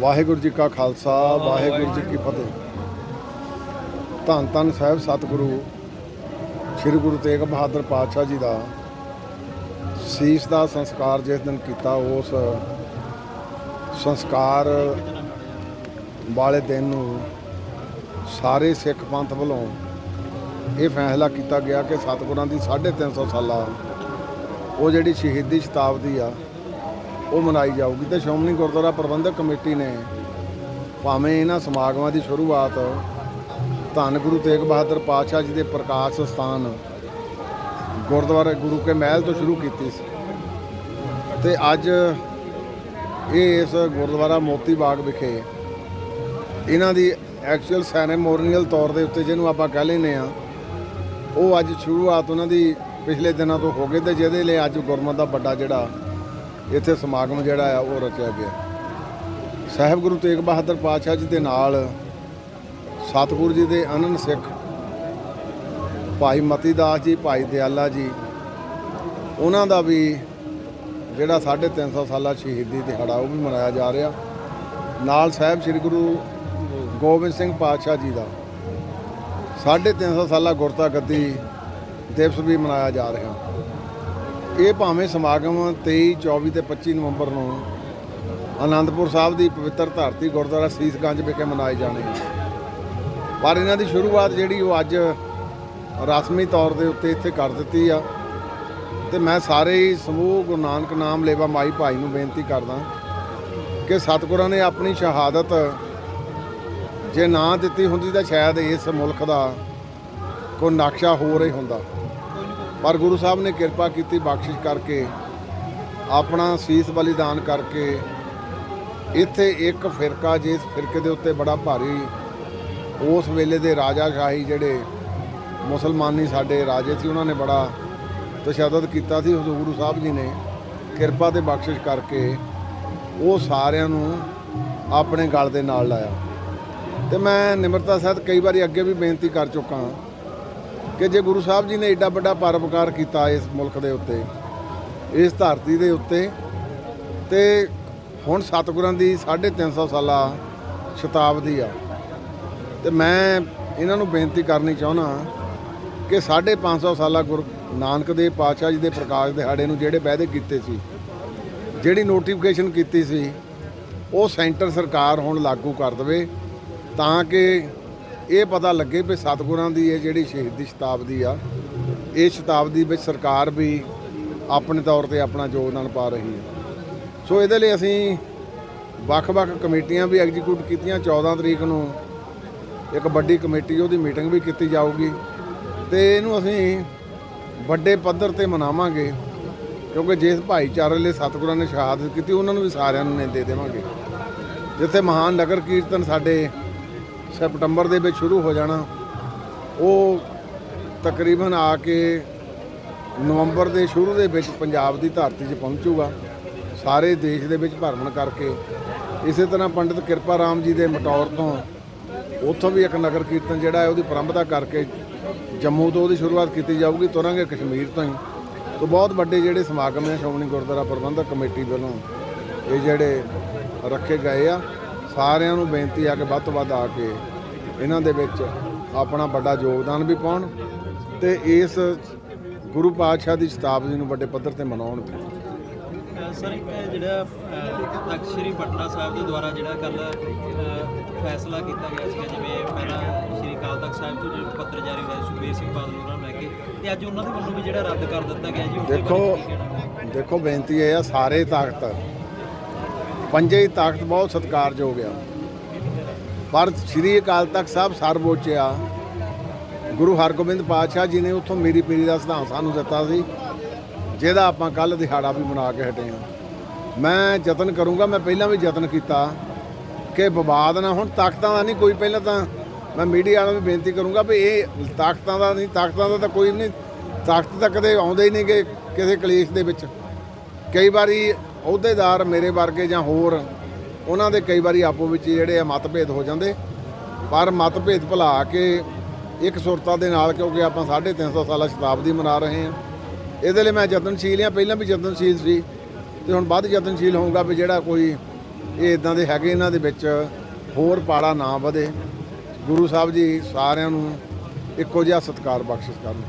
ਵਾਹਿਗੁਰੂ ਜੀ ਕਾ ਖਾਲਸਾ ਵਾਹਿਗੁਰੂ ਜੀ ਕੀ ਫਤਿਹ। ਧੰਨ ਧੰਨ ਸਾਹਿਬ ਸਤਿਗੁਰੂ ਸ੍ਰੀ ਗੁਰੂ ਤੇਗ ਬਹਾਦਰ ਪਾਤਸ਼ਾਹ ਜੀ ਦਾ ਸੀਸ ਦਾ ਸੰਸਕਾਰ ਜਿਸ ਦਿਨ ਕੀਤਾ ਉਸ ਸੰਸਕਾਰ ਵਾਲੇ ਦਿਨ ਨੂੰ ਸਾਰੇ ਸਿੱਖ ਪੰਥ ਵੱਲੋਂ ਇਹ ਫੈਸਲਾ ਕੀਤਾ ਗਿਆ ਕਿ ਸਤਿਗੁਰਾਂ ਦੀ 350 ਸਾਲਾ ਉਹ ਜਿਹੜੀ ਸ਼ਹੀਦੀ ਸ਼ਤਾਬਦੀ ਆ, ਉਹ ਮਨਾਈ ਜਾਊਗੀ। ਤੇ ਸ਼੍ਰੋਮਣੀ ਗੁਰਦੁਆਰਾ ਪ੍ਰਬੰਧਕ ਕਮੇਟੀ ਨੇ ਭਾਵੇਂ ਇਹਨਾਂ ਸਮਾਗਮਾਂ ਦੀ ਸ਼ੁਰੂਆਤ ਧੰਨ ਗੁਰੂ ਤੇਗ ਬਹਾਦਰ ਪਾਤਸ਼ਾਹ ਜੀ ਦੇ ਪ੍ਰਕਾਸ਼ ਸਥਾਨ ਗੁਰਦੁਆਰਾ ਗੁਰੂ ਕੇ ਮਹਿਲ ਤੋਂ ਸ਼ੁਰੂ ਕੀਤੀ ਸੀ। ਤੇ ਅੱਜ ਇਹ ਇਸ ਗੁਰਦੁਆਰਾ ਮੋਤੀ ਬਾਗ ਵਿਖੇ ਇਹਨਾਂ ਦੀ ਐਕਚੁਅਲ ਸੈਰੇਮੋਨੀਅਲ ਤੌਰ ਦੇ ਉੱਤੇ ਜਿਹਨੂੰ ਆਪਾਂ ਕਹਿ ਲੈਂਦੇ ਆ ਉਹ ਅੱਜ ਸ਼ੁਰੂਆਤ ਉਹਨਾਂ ਦੀ ਪਿਛਲੇ ਦਿਨਾਂ ਤੋਂ ਹੋ ਗਏ ਤੇ ਜਿਹਦੇ ਲਈ ਅੱਜ ਗੁਰਮਤਿ ਦਾ ਵੱਡਾ ਜਿਹੜਾ ਇੱਥੇ ਸਮਾਗਮ ਜਿਹੜਾ ਆ, ਉਹ ਰਚਿਆ ਗਿਆ। ਸਾਹਿਬ ਗੁਰੂ ਤੇਗ ਬਹਾਦਰ ਪਾਤਸ਼ਾਹ ਜੀ ਦੇ ਨਾਲ ਸਤਿਗੁਰੂ ਜੀ ਦੇ ਅਨੰਦ ਸਿੱਖ ਭਾਈ ਮਤੀ ਦਾਸ ਜੀ, ਭਾਈ ਦਿਆਲਾ ਜੀ, ਉਹਨਾਂ ਦਾ ਵੀ ਜਿਹੜਾ 350 ਸਾਲਾ ਸ਼ਹੀਦੀ ਦਿਹਾੜਾ, ਉਹ ਵੀ ਮਨਾਇਆ ਜਾ ਰਿਹਾ। ਨਾਲ ਸਾਹਿਬ ਸ੍ਰੀ ਗੁਰੂ ਗੋਬਿੰਦ ਸਿੰਘ ਪਾਤਸ਼ਾਹ ਜੀ ਦਾ 350 ਸਾਲਾ ਗੁਰਤਾ ਗੱਦੀ ਦਿਵਸ ਵੀ ਮਨਾਇਆ ਜਾ ਰਿਹਾ। ਇਹ ਭਾਵੇਂ ਸਮਾਗਮ 23 24 ਤੇ 25 ਨਵੰਬਰ ਨੂੰ ਆਨੰਦਪੁਰ ਸਾਹਿਬ ਦੀ ਪਵਿੱਤਰ ਧਰਤੀ ਗੁਰਦੁਆਰਾ ਸੀਸਗੰਜ ਵਿਖੇ ਮਨਾਏ ਜਾਣੇ ਪਰ ਇਹਨਾਂ ਦੀ ਸ਼ੁਰੂਆਤ ਜਿਹੜੀ ਉਹ ਅੱਜ ਰਸਮੀ ਤੌਰ ਦੇ ਉੱਤੇ ਇੱਥੇ ਕਰ ਦਿੱਤੀ ਆ। ਤੇ ਮੈਂ ਸਾਰੇ ਹੀ ਸਮੂਹ ਗੁਰੂ ਨਾਨਕ ਨਾਮ ਲੇਵਾ ਮਾਈ ਭਾਈ ਨੂੰ ਬੇਨਤੀ ਕਰਦਾ ਕਿ ਸਤਿਗੁਰਾਂ ਨੇ ਆਪਣੀ ਸ਼ਹਾਦਤ ਜੇ ਨਾ ਦਿੱਤੀ ਹੁੰਦੀ ਤਾਂ ਸ਼ਾਇਦ ਇਸ ਮੁਲਕ ਦਾ ਕੋਈ ਨਕਸ਼ਾ ਹੋਰ ਹੀ ਹੁੰਦਾ। ਪਰ ਗੁਰੂ ਸਾਹਿਬ ਨੇ ਕਿਰਪਾ ਕੀਤੀ ਬਖਸ਼ਿਸ਼ ਕਰਕੇ, ਆਪਣਾ ਸੀਸ ਬਲੀਦਾਨ ਕਰਕੇ, ਇੱਥੇ ਇੱਕ ਫਿਰਕਾ ਜਿਸ ਫਿਰਕੇ ਦੇ ਉੱਤੇ ਬੜਾ ਭਾਰੀ, ਉਸ ਵੇਲੇ ਦੇ ਰਾਜਾ ਸ਼ਾਹੀ ਜਿਹੜੇ ਮੁਸਲਮਾਨੀ ਸਾਡੇ ਰਾਜੇ ਸੀ, ਉਹਨਾਂ ਨੇ ਬੜਾ ਤਸ਼ੱਦਦ ਕੀਤਾ ਸੀ। ਉਸ ਗੁਰੂ ਸਾਹਿਬ ਜੀ ਨੇ ਕਿਰਪਾ ਤੇ ਬਖਸ਼ਿਸ਼ ਕਰਕੇ ਉਹ ਸਾਰਿਆਂ ਨੂੰ ਆਪਣੇ ਗਲ ਦੇ ਨਾਲ ਲਾਇਆ। ਤੇ ਮੈਂ ਨਿਮਰਤਾ ਸਹਿਤ ਕਈ ਵਾਰੀ ਅੱਗੇ ਵੀ ਬੇਨਤੀ ਕਰ ਚੁੱਕਾ ਹਾਂ ਕਿ ਜੇ ਗੁਰੂ ਸਾਹਿਬ ਜੀ ਨੇ ਏਡਾ ਵੱਡਾ ਪਰਉਪਕਾਰ ਕੀਤਾ ਇਸ ਮੁਲਕ ਦੇ ਉੱਤੇ, ਇਸ ਧਰਤੀ ਦੇ ਉੱਤੇ, ਤੇ ਹੁਣ ਸਤਿਗੁਰਾਂ ਦੀ 350 ਸਾਲਾ ਸ਼ਤਾਬਦੀ ਆ। ਤੇ ਮੈਂ ਇਹਨਾਂ ਨੂੰ ਬੇਨਤੀ ਕਰਨੀ ਚਾਹੁੰਦਾ ਕਿ 550 ਸਾਲਾ ਗੁਰੂ ਨਾਨਕ ਦੇਵ ਪਾਤਸ਼ਾਹ ਜੀ ਦੇ ਪ੍ਰਕਾਸ਼ ਦਿਹਾੜੇ ਨੂੰ ਜਿਹੜੇ ਵਾਅਦੇ ਕੀਤੇ ਸੀ, ਜਿਹੜੀ ਨੋਟੀਫਿਕੇਸ਼ਨ ਕੀਤੀ ਸੀ, ਉਹ ਸੈਂਟਰ ਸਰਕਾਰ ਹੁਣ ਲਾਗੂ ਕਰ ਦੇਵੇ ਤਾਂ ਕਿ ਇਹ ਪਤਾ ਲੱਗੇ ਵੀ ਸਤਿਗੁਰਾਂ ਦੀ ਇਹ ਜਿਹੜੀ ਸ਼ਹੀਦੀ ਸ਼ਤਾਬਦੀ ਆ, ਇਹ ਸ਼ਤਾਬਦੀ ਵਿੱਚ ਸਰਕਾਰ ਵੀ ਆਪਣੇ ਤੌਰ ਤੇ ਆਪਣਾ ਯੋਗਦਾਨ ਪਾ ਰਹੀ ਹੈ। ਸੋ ਇਹਦੇ ਲਈ ਅਸੀਂ ਵੱਖ-ਵੱਖ ਕਮੇਟੀਆਂ ਵੀ ਐਗਜ਼ੀਕਿਊਟ ਕੀਤੀਆਂ। 14 ਤਰੀਕ ਨੂੰ ਇੱਕ ਵੱਡੀ ਕਮੇਟੀ, ਉਹਦੀ ਮੀਟਿੰਗ ਵੀ ਕੀਤੀ ਜਾਊਗੀ ਤੇ ਇਹਨੂੰ ਅਸੀਂ ਵੱਡੇ ਪੱਧਰ ਤੇ ਮਨਾਵਾਂਗੇ, ਕਿਉਂਕਿ ਜਿਸ ਭਾਈਚਾਰੇ ਲਈ ਸਤਿਗੁਰਾਂ ਨੇ ਸ਼ਹਾਦਤ ਕੀਤੀ, ਉਹਨਾਂ ਨੂੰ ਵੀ ਸਾਰਿਆਂ ਨੂੰ ਦੇ ਦੇਵਾਂਗੇ। ਜਿੱਥੇ ਮਹਾਨ ਨਗਰ ਕੀਰਤਨ ਸਾਡੇ ਸਪਟੰਬਰ ਦੇ ਵਿੱਚ ਸ਼ੁਰੂ ਹੋ ਜਾਣਾ। ਉਹ ਤਕਰੀਬਨ ਆ ਕੇ ਨਵੰਬਰ ਦੇ ਸ਼ੁਰੂ ਦੇ ਵਿੱਚ ਪੰਜਾਬ ਦੀ ਧਰਤੀ 'ਚ ਪਹੁੰਚੂਗਾ। ਸਾਰੇ ਦੇਸ਼ ਦੇ ਵਿੱਚ ਭਰਮਣ ਕਰਕੇ। ਇਸੇ ਤਰ੍ਹਾਂ ਪੰਡਿਤ ਕਿਰਪਾ ਰਾਮ ਜੀ ਦੇ ਮਟੌਰ ਤੋਂ ਉੱਥੋਂ ਵੀ ਇੱਕ ਨਗਰ ਕੀਰਤਨ ਜਿਹੜਾ ਹੈ, ਉਹਦੀ ਪ੍ਰੰਭਤਾ ਕਰਕੇ ਜੰਮੂ ਤੋਂ ਉਹਦੀ ਸ਼ੁਰੂਆਤ ਕੀਤੀ ਜਾਊਗੀ, ਤੁਰਾਂਗੇ ਕਸ਼ਮੀਰ ਤੋਂ ਹੀ। ਤੋਂ ਬਹੁਤ ਵੱਡੇ ਜਿਹੜੇ ਸਮਾਗਮ ਨੇ ਸ਼੍ਰੋਮਣੀ ਗੁਰਦੁਆਰਾ ਪ੍ਰਬੰਧਕ ਕਮੇਟੀ ਵੱਲੋਂ, ਇਹ ਜਿਹੜੇ ਰੱਖੇ ਗਏ ਆ। ਸਾਰਿਆਂ ਨੂੰ ਬੇਨਤੀ ਆ ਕਿ ਵੱਧ ਤੋਂ ਵੱਧ ਆ ਕੇ ਇਹਨਾਂ ਦੇ ਵਿੱਚ ਆਪਣਾ ਵੱਡਾ ਯੋਗਦਾਨ ਵੀ ਪਾਉਣ ਤੇ ਇਸ ਗੁਰੂ ਪਾਤਸ਼ਾਹ ਦੀ ਸ਼ਤਾਬਦੀ ਨੂੰ ਵੱਡੇ ਪੱਧਰ ਤੇ ਮਨਾਉਣ ਵੀ ਸਰ ਇੱਕ ਜਿਹੜਾ ਅਹ, ਤਖ਼ਤ ਸ੍ਰੀ ਪਟਨਾ ਸਾਹਿਬ ਦੇ ਦੁਆਰਾ ਜਿਹੜਾ ਕੱਲ ਫੈਸਲਾ ਕੀਤਾ ਗਿਆ ਸੀਗਾ ਜਿਵੇਂ ਪਹਿਲਾਂ ਸ੍ਰੀ ਅਕਾਲ ਤਖਤ ਸਾਹਿਬ ਤੋਂ ਜਿਹੜਾ ਪੱਤਰ ਜਾਰੀ ਹੋਇਆ ਸੁਖਬੀਰ ਸਿੰਘ ਬਾਦਲ ਹੋਰਾਂ ਨੂੰ ਲੈ ਕੇ ਤੇ ਅੱਜ ਉਹਨਾਂ ਦੇ ਵੱਲੋਂ ਵੀ ਜਿਹੜਾ ਰੱਦ ਕਰ ਦਿੱਤਾ ਗਿਆ ਜੀ ਦੇਖੋ? ਦੇਖੋ ਬੇਨਤੀ ਇਹ ਆ ਸਾਰੇ ਤਾਕਤ ਪੰਜੇ ਹੀ ਤਾਕਤ ਬਹੁਤ ਸਤਿਕਾਰਯੋਗ ਆ। ਪਰ ਸ੍ਰੀ ਅਕਾਲ ਤਖਤ ਸਾਹਿਬ ਸਰਵਉੱਚ ਆ ਗੁਰੂ ਹਰਗੋਬਿੰਦ ਪਾਤਸ਼ਾਹ ਜੀ ਨੇ ਉੱਥੋਂ ਮੇਰੀ ਪੀਰੀ ਦਾ ਸਿਧਾਂਤ ਸਾਨੂੰ ਦਿੱਤਾ ਸੀ, ਜਿਹਦਾ ਆਪਾਂ ਕੱਲ ਦਿਹਾੜਾ ਵੀ ਮਨਾ ਕੇ ਹਟੇ ਹਾਂ। ਮੈਂ ਯਤਨ ਕਰੂੰਗਾ, ਮੈਂ ਪਹਿਲਾਂ ਵੀ ਯਤਨ ਕੀਤਾ ਕਿ ਵਿਵਾਦ ਨਾ ਹੁਣ, ਤਾਕਤਾਂ ਦਾ ਨਹੀਂ, ਕੋਈ ਪਹਿਲਾਂ ਤਾਂ ਮੈਂ ਮੀਡੀਆ ਵਾਲਿਆਂ ਨੂੰ ਵੀ ਬੇਨਤੀ ਕਰੂੰਗਾ ਵੀ ਇਹ ਤਾਕਤਾਂ ਦਾ ਨਹੀਂ, ਤਾਕਤਾਂ ਦਾ ਤਾਂ ਕੋਈ ਨਹੀਂ, ਤਾਕਤ ਤਾਂ ਕਦੇ ਆਉਂਦੇ ਹੀ ਨਹੀਂ ਕਿ ਕਿਸੇ ਕਲੇਸ਼ ਦੇ ਵਿੱਚ। ਕਈ ਵਾਰੀ ਅਹੁਦੇਦਾਰ ਮੇਰੇ ਵਰਗੇ ਜਾਂ ਹੋਰ, ਉਹਨਾਂ ਦੇ ਕਈ ਵਾਰੀ ਆਪੋ ਵਿੱਚ ਜਿਹੜੇ ਆ ਮਤਭੇਦ ਹੋ ਜਾਂਦੇ। ਪਰ ਮਤਭੇਦ ਭੁਲਾ ਕੇ ਇੱਕ ਸੁਰਤਾ ਦੇ ਨਾਲ ਕਿਉਂਕਿ ਆਪਾਂ 350 ਸਾਲਾ ਸ਼ਤਾਬਦੀ ਮਨਾ ਰਹੇ ਹਾਂ। ਇਹਦੇ ਲਈ ਮੈਂ ਯਤਨਸ਼ੀਲ ਹਾਂ। ਪਹਿਲਾਂ ਵੀ ਯਤਨਸ਼ੀਲ ਸੀ ਤੇ ਹੁਣ ਵੱਧ ਯਤਨਸ਼ੀਲ ਹੋਊਗਾ ਵੀ ਜਿਹੜਾ ਕੋਈ ਇਹ ਇਦਾਂ ਦੇ ਹੈਗੇ ਇਹਨਾਂ ਦੇ ਵਿੱਚ ਹੋਰ ਪਾੜਾ ਨਾ ਵਧੇ। ਗੁਰੂ ਸਾਹਿਬ ਜੀ ਸਾਰਿਆਂ ਨੂੰ ਇੱਕੋ ਜਿਹਾ ਸਤਿਕਾਰ ਬਖਸ਼ਿਸ਼ ਕਰਨ।